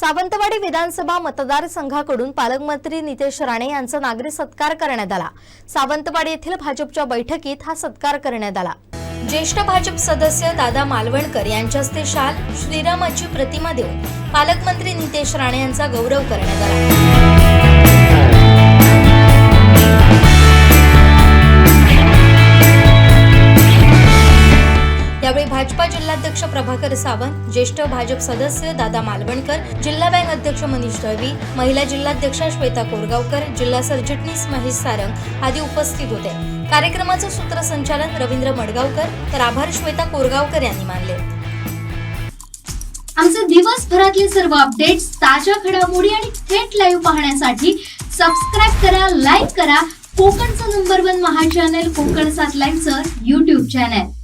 सावंतवाडी विधानसभा मतदारसंघाकडून पालकमंत्री नितेश राणे यांचा नागरी सत्कार करण्यात आला. सावंतवाडी येथील भाजपच्या बैठकीत हा सत्कार करण्यात आला. ज्येष्ठ भाजप सदस्य दादा मालवणकर यांच्या हस्ते शाल श्रीरामाची प्रतिमा देऊन पालकमंत्री नितेश राणे यांचा गौरव करण्यात आला. यावेळी भाजपा जिल्हाध्यक्ष प्रभाकर सावंत ज्येष्ठ भाजप सदस्य दादा मालवणकर जिल्हा बँक अध्यक्ष मनीष दळवी महिला जिल्हाध्यक्षा श्वेता कोरगावकर जिल्हा सरचिटणीस महेश सारंग आदी उपस्थित होते. कार्यक्रमाचं सूत्रसंचालन रवींद्र मडगावकर तर आभार श्वेता कोरगावकर यांनी मानले. आमचे दिवसभरातले सर्व अपडेट्स ताज्या घडामोडी आणि थेट लाईव्ह पाहण्यासाठी सबस्क्राईब करा लाईक करा. कोकणचं नंबर वन महा चॅनल कोकण सात लाईनचं युट्यूब चॅनल